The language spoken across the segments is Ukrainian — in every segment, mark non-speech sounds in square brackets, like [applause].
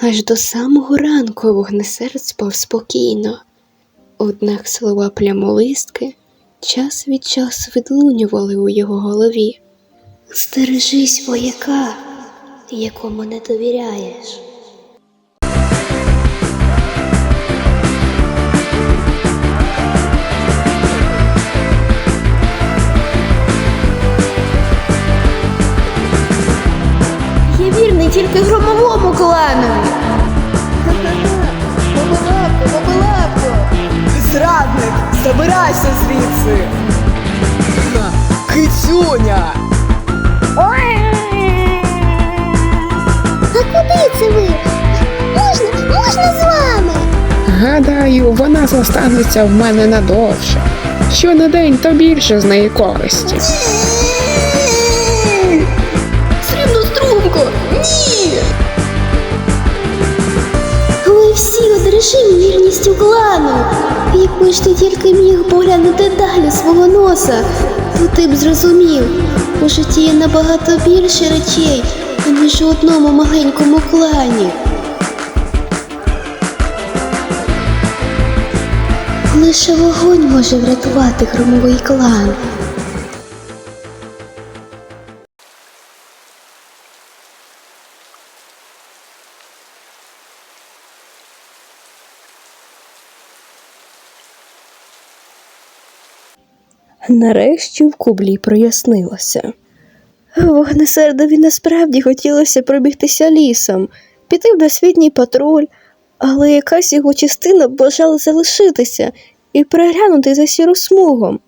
Аж до самого ранку вогнесерд спав спокійно. Однак слова плямолистки час від часу відлунювали у його голові. Стережись вояка, якому не довіряєш. Тільки громовому кланові. Бабалапко, бабалапко! Зрадник, забирайся звідси! Кицюня! А куди це ви? Можна, можна з вами? Гадаю, вона зостанеться в мене надовше. Що на день, то більше з неї користі. Ні! Ви всі одержимі вірністю клану. Якби ж ти тільки міг поглянути далі свого носа, то ти б зрозумів, у житті є набагато більше речей, ніж у одному маленькому клані. Лише вогонь може врятувати громовий клан. Нарешті в кублі прояснилося. Вогнесердові насправді хотілося пробігтися лісом, піти в досвітній патруль, але якась його частина бажала залишитися і переглянути за сіросмугом.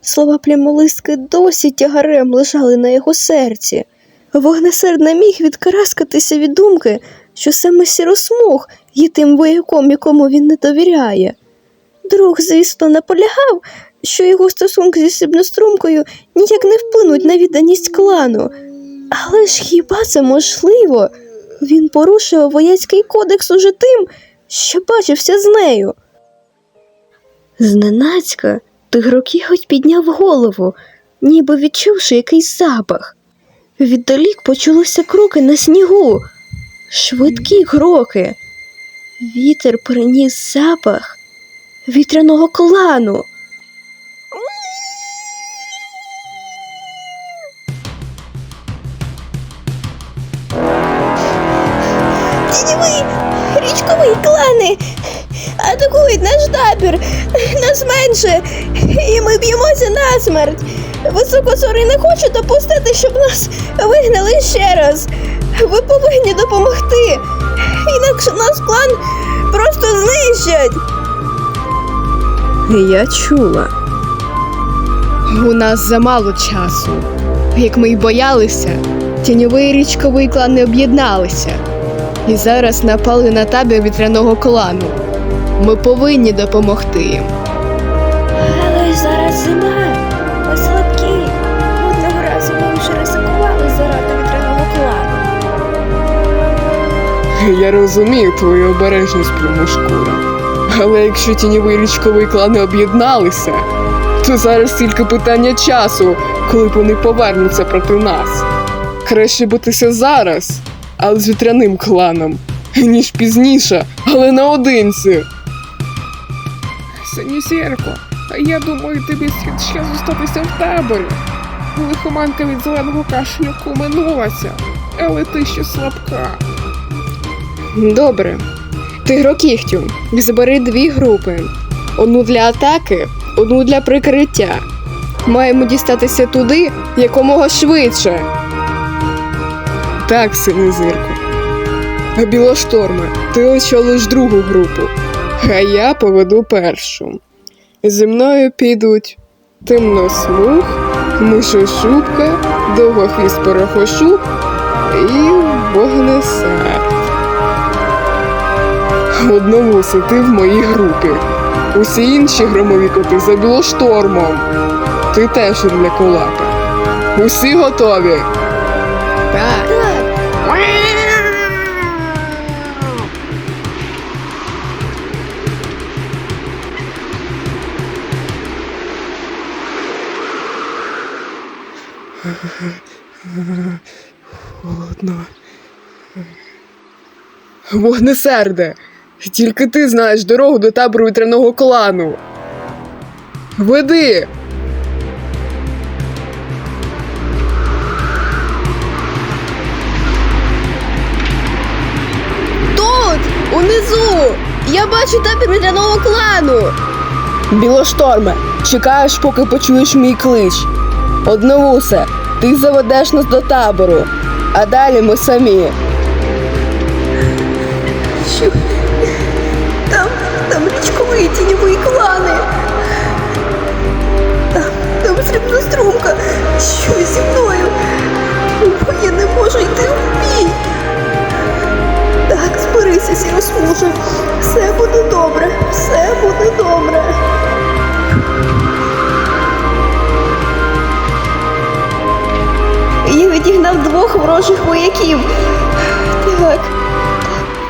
Слова плямолистки досі тягарем лежали на його серці. Вогнесерд не міг відкараскатися від думки, що саме сіросмуг є тим вояком, якому він не довіряє. Друг, звісно, наполягав, що його стосунки зі срібнострумкою ніяк не вплинуть на відданість клану. Але ж хіба це можливо? Він порушив вояцький кодекс уже тим, що бачився з нею. Зненацька тигрокіготь підняв голову, ніби відчувши якийсь запах. Віддалік почулися кроки на снігу, швидкі кроки. Вітер приніс запах вітряного клану. Тіньовий, річковий клани атакують наш табір. Нас менше, і ми б'ємося насмерть. Високосорий не хоче допустити, щоб нас вигнали ще раз. Ви повинні допомогти. Інакше наш клан просто знищать. Я чула. У нас замало часу. Як ми й боялися, тіньовий річковий клани об'єдналися. І зараз напали на табір вітряного клану. Ми повинні допомогти їм. Але зараз зима. Ми слабкі. Одного разу ми вже ризикували заради вітряного клану. Я розумію твою обережність плюмошкура. Але якщо тіньовий річковий клани об'єдналися, то зараз тільки питання часу, коли вони повернуться проти нас. Краще битися зараз, але з вітряним кланом, ніж пізніше, але наодинці. Синізірко, я думаю, тобі слід ще зостатися в таборі. Лихоманка від зеленого кашлюку минулася, але ти ще слабка. Добре. Тигрокігтю, збери дві групи: одну для атаки, одну для прикриття. Маємо дістатися туди якомога швидше. Так, синезирко. А білошторме, ти очолиш другу групу, а я поведу першу. Зі мною підуть темносмуг, мишошубка, довгохвіст порохошу і вогнесерд. Одновуси ти в моїй групі. Усі інші громові коти за білоштормом. Ти теж для колапа. Усі готові. Так. Холодно. Вогнесерде, тільки ти знаєш дорогу до табору вітряного клану. Веди. Тут, унизу! Я бачу табір вітряного клану. Білошторме, чекаєш, поки почуєш мій клич. Одновусе, ти заведеш нас до табору, а далі ми самі. Що? Там, там річковий тіньовий клани. Там, там срібна струмка. Що зі мною? Бо я не можу йти в бій. Так, зберися, сіросмуже. Все буде добре, двох ворожих вояків. Так.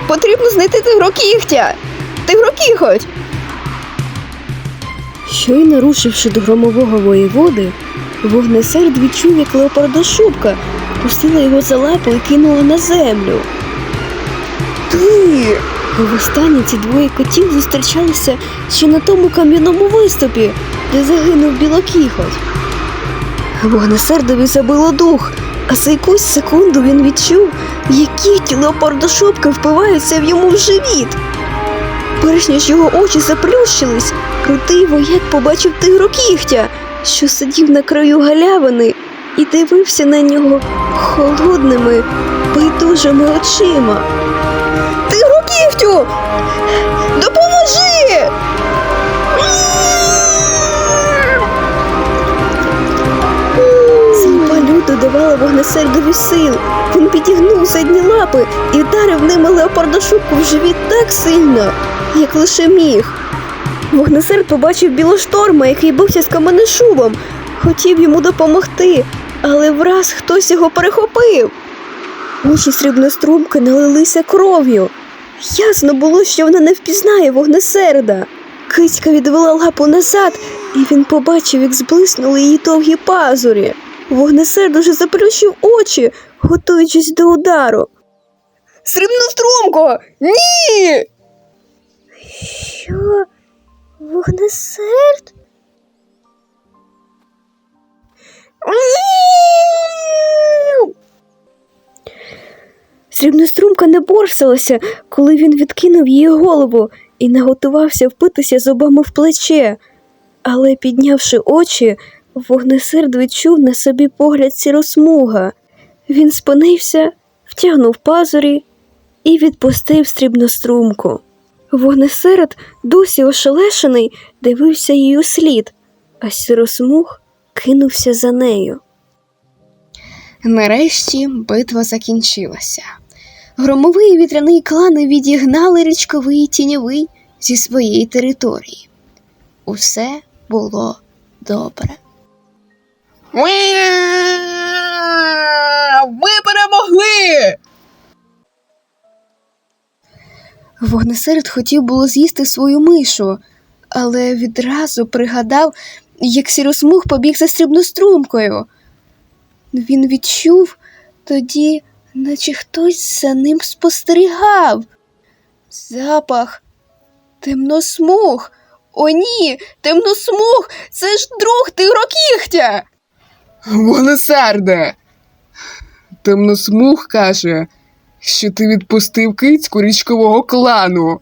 Потрібно знайти тигрокігтя. Тигрокіготь. Щойно рушивши до громового воєводи, вогнесерд відчув, як леопардошубка пустила його за лапу і кинула на землю. Ти! Востаннє ці двоє котів зустрічалися ще на тому кам'яному виступі, де загинув білокіхоть. Вогнесердові забило дух, а за якусь секунду він відчув, які ті леопардошубки впиваються в йому в живіт. Перш ніж його очі заплющились, крутий вояк побачив тигрокігтя, що сидів на краю галявини і дивився на нього холодними, байдужими очима. Давала вогнесердові сил. Він підігнув задні лапи і вдарив ними леопардошубку в живіт так сильно, як лише міг. Вогнесерд побачив білошторма, який бився з каменешубом. Хотів йому допомогти, але враз хтось його перехопив. Очі срібнострумки налилися кров'ю. Ясно було, що вона не впізнає вогнесерда. Кицька відвела лапу назад, і він побачив, як зблиснули її довгі пазурі. Вогнесерд уже заплющив очі, готуючись до удару. Срібнострумко! Ні! Що? Вогнесерд? Срібнострумка не борсилася, коли він відкинув її голову і наготувався впитися зубами в плече. Але, піднявши очі, вогнесерд відчув на собі погляд сіросмуга. Він спинився, втягнув пазурі і відпустив срібнострумку. Вогнесерд, досі ошелешений, дивився їй у слід, а сіросмуг кинувся за нею. Нарешті битва закінчилася. Громовий вітряний клани відігнали річковий і тіньовий зі своєї території. Усе було добре. Ви перемогли! Вогнесерд хотів було з'їсти свою мишу, але відразу пригадав, як сіросмуг побіг за срібнострумкою. Він відчув тоді, наче хтось за ним спостерігав. Запах темносмуг. О, ні, темносмуг, це ж друг тигрокігтя. Вогнесерде! Темносмуг каже, що ти відпустив кицьку річкового клану.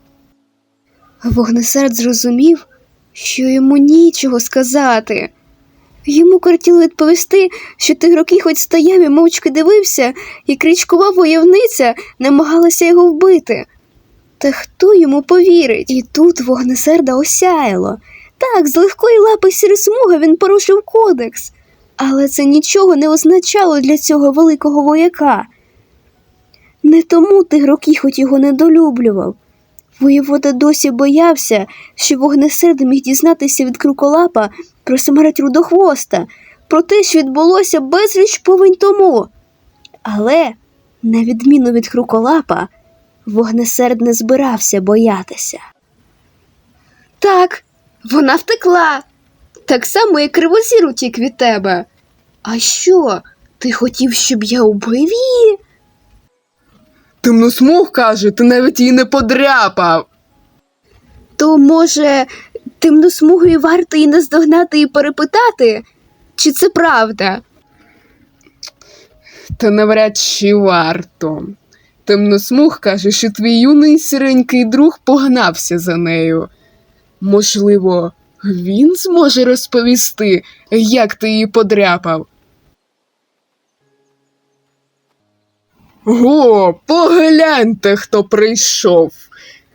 Вогнесерд зрозумів, що йому нічого сказати. Йому кортіло відповісти, що тигроки хоч стояв і мовчки дивився, як річкова войовниця намагалася його вбити. Та хто йому повірить? І тут вогнесерда осяяло. Так, з легкої лапи сіросмуга він порушив кодекс, але це нічого не означало для цього великого вояка. Не тому тигрокіхоть його недолюблював. Воєвода досі боявся, що вогнесерд міг дізнатися від круколапа про смерть рудохвоста, про те, що відбулося безліч повень тому. Але, на відміну від круколапа, вогнесерд не збирався боятися. Так, вона втекла. Так само, як кривозір утік від тебе. А що? Ти хотів, щоб я убив її? Темносмуг каже, ти навіть її не подряпав. То, може, темносмугою варто її наздогнати і перепитати? Чи це правда? Та навряд чи варто. Темносмуг каже, що твій юний сиренький друг погнався за нею. Можливо, він зможе розповісти, як ти її подряпав. Го, погляньте, хто прийшов.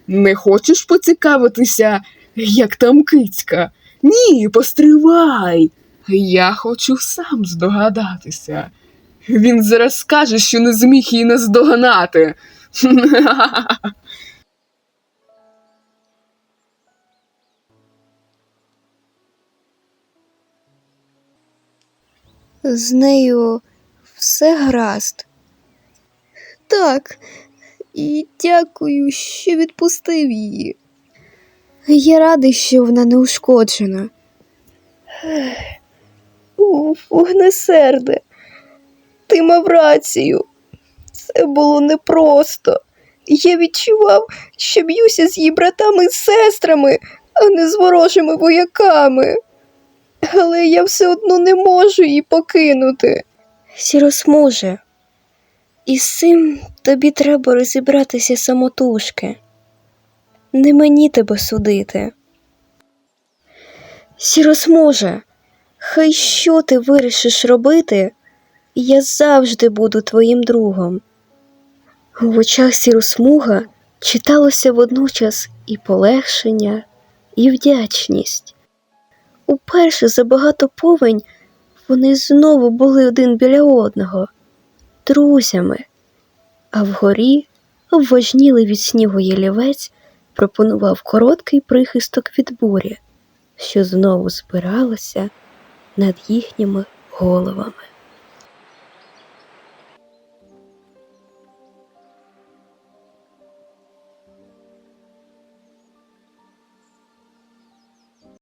Не хочеш поцікавитися, як там кицька? Ні, постривай. Я хочу сам здогадатися. Він зараз скаже, що не зміг її наздогнати. [laughs] З нею все гаразд. Так, і дякую, що відпустив її. Я радий, що вона не ушкоджена. Вогнесерде. Ти мав рацію. Це було непросто. Я відчував, що б'юся з її братами і сестрами, а не з ворожими вояками. Але я все одно не можу її покинути. Сіросмуже, із цим тобі треба розібратися самотужки. Не мені тебе судити. Сіросмуже, хай що ти вирішиш робити, я завжди буду твоїм другом. В очах сіросмуга читалося водночас і полегшення, і вдячність. Уперше за багато повень вони знову були один біля одного, друзями, а вгорі обважнілий від снігу ялівець пропонував короткий прихисток від бурі, що знову збиралася над їхніми головами.